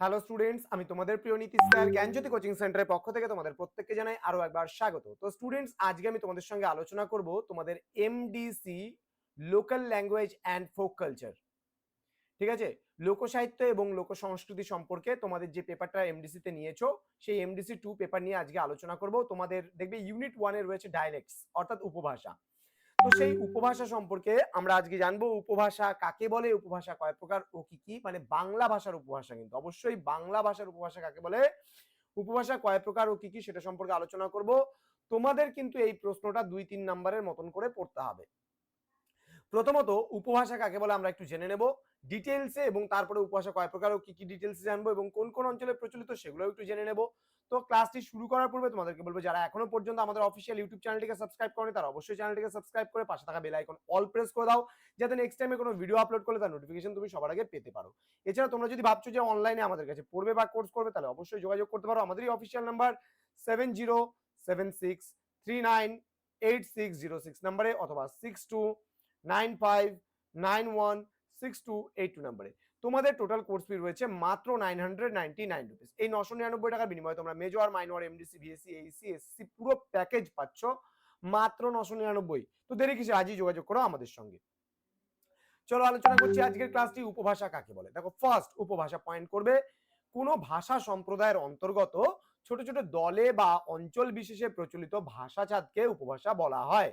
Hello students আমি তোমাদের প্রিয় নীতিশ স্যার জ্ঞানজ্যোতি কোচিং সেন্টারের পক্ষ থেকে তোমাদের প্রত্যেককে জানাই আরও একবার স্বাগত। তো স্টুডেন্টস আজকে আমি তোমাদের সঙ্গে আলোচনা করব তোমাদের MDC local language and folk culture ঠিক আছে? লোকসাহিত্য এবং লোক সংস্কৃতি সম্পর্কে তোমাদের যে পেপারটা এমডিসি তে নিয়েছো, সেই এমডিসি টু পেপার নিয়ে আজকে আলোচনা করব। তোমাদের দেখবে ইউনিট ওয়ানে রয়েছে ডায়ালেক্টস অর্থাৎ উপভাষা। তো সেই উপভাষা সম্পর্কে আমরা আজকে জানব উপভাষা কাকে বলে, উপভাষা কয় প্রকার ও কি কি মানে বাংলা ভাষার উপভাষা কিন্তু। অবশ্যই বাংলা ভাষার উপভাষা কাকে বলে, উপভাষা কয় প্রকার ও কি কি সেটা সম্পর্কে আলোচনা করব। তোমাদের কিন্তু এই প্রশ্নটা দুই তিন নাম্বারের মতন করে পড়তে হবে। প্রথমত, উপভাষা কাকে বলে আমরা একটু জেনে নেব। ডিটেলসে এবং তারপরে উপভাষা কয় প্রকার কি কি ডিটেলসে জানব এবং কোন কোন অঞ্চলে প্রচলিত সেগুলো একটু জেনে নেব। তো ক্লাসটি শুরু করার পূর্বে তোমাদেরকে বলব, যারা এখনও পর্যন্ত আমাদের অফিসিয়াল ইউটিউব চ্যানেলটিকে সাবস্ক্রাইব করেনি, তারা অবশ্যই চ্যানেলটিকে সাবস্ক্রাইব করে পাশে থাকা বেল আইকন অল প্রেস করে দাও, যাতে নেক্সট টাইমে কোনো ভিডিও আপলোড করলে তার নোটিফিকেশন তুমি সবার আগে পেতে পারো। এছাড়া তোমরা যদি ভাবছ যে অনলাইনে আমাদের কাছে পড়বে বা কোর্স করবে, তাহলে অবশ্যই যোগাযোগ করতে পারো। আমাদেরই official number seven zero seven six three nine eight six zero six নাম্বারে অথবা six two nine five nine one six two eight two নাম্বারে তোমাদের টোটাল কোর্স ফি রয়েছে মাত্র nine hundred ninety nine rupees এই নশো নিরানব্বই টাকার বিনিময়ে তোমরা major minor MDC BSc AEC SEC পুরো প্যাকেজ পাচ্ছ মাত্র নশো নিরানব্বই। তো দেরি কিসে আজই যোগাযোগ করো আমাদের সঙ্গে। চলো আলোচনা করছি আজকের ক্লাসটি উপভাষা কাকে বলে? দেখো ফার্স্ট উপভাষা পয়েন্ট করবে, কোনো ভাষা সম্প্রদায়ের অন্তর্গত ছোট ছোট দলে বা অঞ্চল বিশেষে প্রচলিত ভাষাচাঁদকে উপভাষা বলা হয়।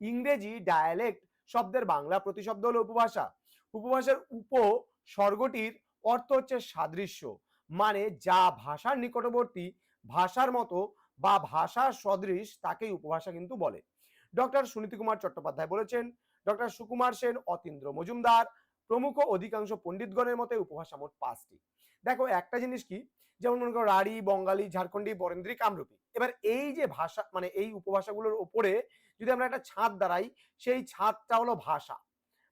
ইংরেজি ডায়ালেক্ট শব্দের বাংলা প্রতিশব্দ হলো উপভাষা। উপভাষার উপ স্বর্গটির অর্থ হচ্ছে সাদৃশ্য মানে যা ভাষার নিকটবর্তী ভাষার মতো বা ভাষার সদৃশ তাকেই উপভাষা কিন্তু বলে। ডক্টর সুনীতি কুমার চট্টোপাধ্যায় বলেছেন, ডক্টর সুকুমার সেন, অতীন্দ্র মজুমদার, প্রমুখ অধিকাংশ পণ্ডিতগণের মতে উপভাষা মোট পাঁচটি। দেখো, একটা জিনিস কি? যেমন মনে করো, রাঢ়ী, বঙ্গালী, ঝাড়খণ্ডী বরেন্দ্রী কামরূপী এবার এই যে ভাষা মানে এই উপভাষাগুলোর ওপরে যদি আমরা একটা ছাদ দাঁড়াই, সেই ছাদটা হলো ভাষা।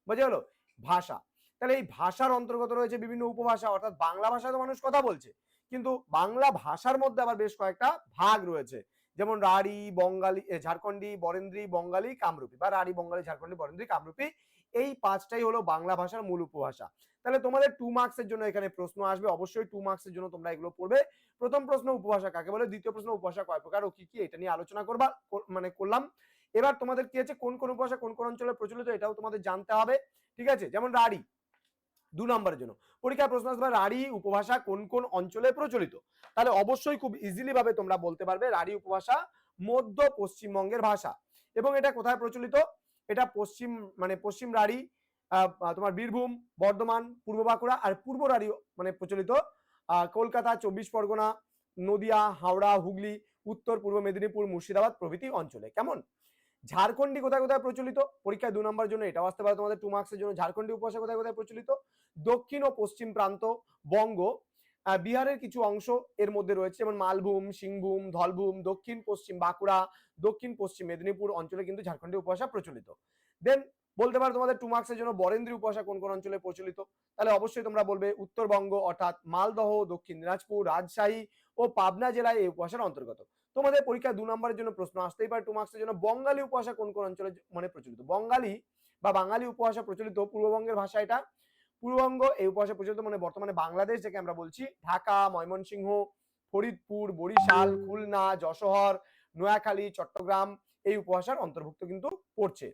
বোঝা গেলো? ভাষা। তাহলে এই ভাষার অন্তর্গত রয়েছে বিভিন্ন উপভাষা, অর্থাৎ বাংলা ভাষায় তো মানুষ কথা বলছে, কিন্তু বাংলা ভাষার মধ্যে আবার বেশ কয়েকটা ভাগ রয়েছে। যেমন রাঢ়ী, বঙ্গালী ঝাড়খণ্ডী, বরেন্দ্রী, বঙ্গালী, কামরূপী, বা রাঢ়ী, বঙ্গালী, ঝাড়খণ্ডী, বরেন্দ্রী, কামরূপী, এই পাঁচটাই হলো বাংলা ভাষার মূল উপভাষা। তাহলে তোমাদের টু মার্কসের জন্য এখানে প্রশ্ন আসবে, অবশ্যই টু মার্কসের জন্য তোমরা এগুলো পড়বে। প্রথম প্রশ্ন উপভাষা কাকে বলে, দ্বিতীয় প্রশ্ন উপভাষা কয় প্রকার ও কি কি, এটা নিয়ে আলোচনা করবা মানে করলাম। এবার তোমাদের কি আছে? কোন কোন উপভাষা কোন কোন অঞ্চলে প্রচলিত এটাও তোমাদের জানতে হবে। ঠিক আছে? যেমন রাঢ়ী দু নম্বরের জন্য। পরীক্ষায় প্রশ্ন আসবে রাঢ়ী উপভাষা কোন কোন অঞ্চলে প্রচলিত? তাহলে অবশ্যই খুব ইজিলি ভাবে তোমরা বলতে পারবে রাঢ়ী উপভাষা মধ্য পশ্চিমবঙ্গের ভাষা। এবং এটা কোথায় প্রচলিত? এটা পশ্চিম মানে পশ্চিম আহ, তোমার বীরভূম বর্ধমান পূর্ব বাঁকুড়া আর পূর্ব রাঢ়ী মানে প্রচলিত। কলকাতা চব্বিশ পরগনা নদিয়া হাওড়া হুগলি উত্তর পূর্ব মেদিনীপুর মুর্শিদাবাদ প্রভৃতি অঞ্চলে। কেমন? ঝাড়খণ্ডী কোথায় কোথায় প্রচলিত? পরীক্ষায় দু নম্বর জন্য এটাও আসতে পারে তোমাদের টু মার্কসের জন্য। ঝাড়খণ্ডী উপভাষা কোথায় কোথায় প্রচলিত? দক্ষিণ ও পশ্চিম প্রান্ত, বঙ্গ বিহারের কিছু অংশ এর মধ্যে রয়েছে, যেমন মালভূম, সিংভূম, ধলভূম, দক্ষিণ পশ্চিম বাঁকুড়া, দক্ষিণ পশ্চিম মেদিনীপুর অঞ্চলে কিন্তু ঝাড়খণ্ডী উপভাষা প্রচলিত। দেন বলতে পারো তোমাদের টু মার্কসের জন্য বরেন্দ্রী উপভাষা কোন কোন অঞ্চলে প্রচলিত? তাহলে অবশ্যই তোমরা বলবে উত্তরবঙ্গ, অর্থাৎ মালদহ, দক্ষিণ দিনাজপুর, রাজশাহী ও পাবনা জেলায় এই উপভাষার অন্তর্গত। তোমাদের পরীক্ষা দু নম্বরের জন্য প্রশ্ন আসতেই পারে। টু মার্কসের জন্য বঙ্গালী উপভাষা কোন কোন অঞ্চলে মানে প্রচলিত? বঙ্গালী বা বাঙালি উপভাষা প্রচলিত পূর্ববঙ্গের ভাষা এটা। পূর্ববঙ্গ এই উপভাষা প্রচলিত মানে বর্তমানে বাংলাদেশ, যাকে আমরা বলছি। ঢাকা, ময়মনসিংহ, ফরিদপুর, বরিশাল, খুলনা যশোহর নোয়াখালী, চট্টগ্রাম এই উপভাষার অন্তর্ভুক্ত কিন্তু পড়ছে।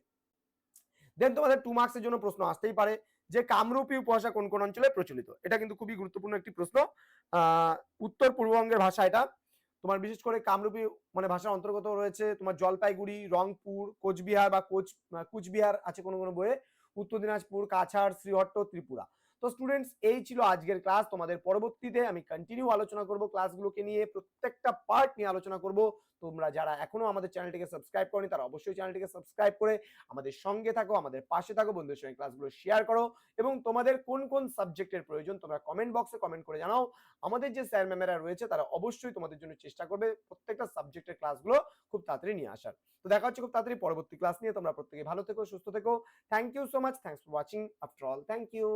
দেন তোমাদের টু মার্কসের জন্য প্রশ্ন আসতেই পারে যে কামরূপী উপভাষা কোন কোন অঞ্চলে প্রচলিত? এটা কিন্তু খুবই গুরুত্বপূর্ণ একটি প্রশ্ন। আহ, উত্তর পূর্ববঙ্গের ভাষা এটা। তোমার বিশেষ করে কামরূপী মানে ভাষার অন্তর্গত রয়েছে, তোমার জলপাইগুড়ি, রংপুর, কোচবিহার বা কোচ কুচবিহার আছে কোনো কোনো বইয়ে, উত্তর দিনাজপুর, কাছাড়, শ্রীহট্ট, ত্রিপুরা। তো স্টুডেন্টস এই ছিল আজকের ক্লাস তোমাদের পরবর্তীতে আমি কন্টিনিউ আলোচনা করব ক্লাসগুলোকে নিয়ে। প্রত্যেকটা পার্ট নিয়ে আলোচনা করব। তোমরা যারা এখনও আমাদের চ্যানেলটিকে সাবস্ক্রাইব করনি, তারা অবশ্যই চ্যানেলটিকে সাবস্ক্রাইব করে আমাদের সঙ্গে থাকো, আমাদের পাশে থাকো, বন্ধুদের সঙ্গে ক্লাসগুলো শেয়ার করো এবং তোমাদের কোন কোন সাবজেক্টের প্রয়োজন তোমরা কমেন্ট বক্সে কমেন্ট করে জানাও। আমাদের যে স্যার ম্যামেরা রয়েছে, তারা অবশ্যই তোমাদের জন্য চেষ্টা করবে প্রত্যেকটা সাবজেক্টের ক্লাসগুলো খুব তাড়াতাড়ি নিয়ে আসার। তো দেখা হচ্ছে খুব তাড়াতাড়ি পরবর্তী ক্লাস নিয়ে। তোমরা প্রত্যেকে ভালো থেকো, সুস্থ থেকো। Thank you so much thanks for watching after all thank you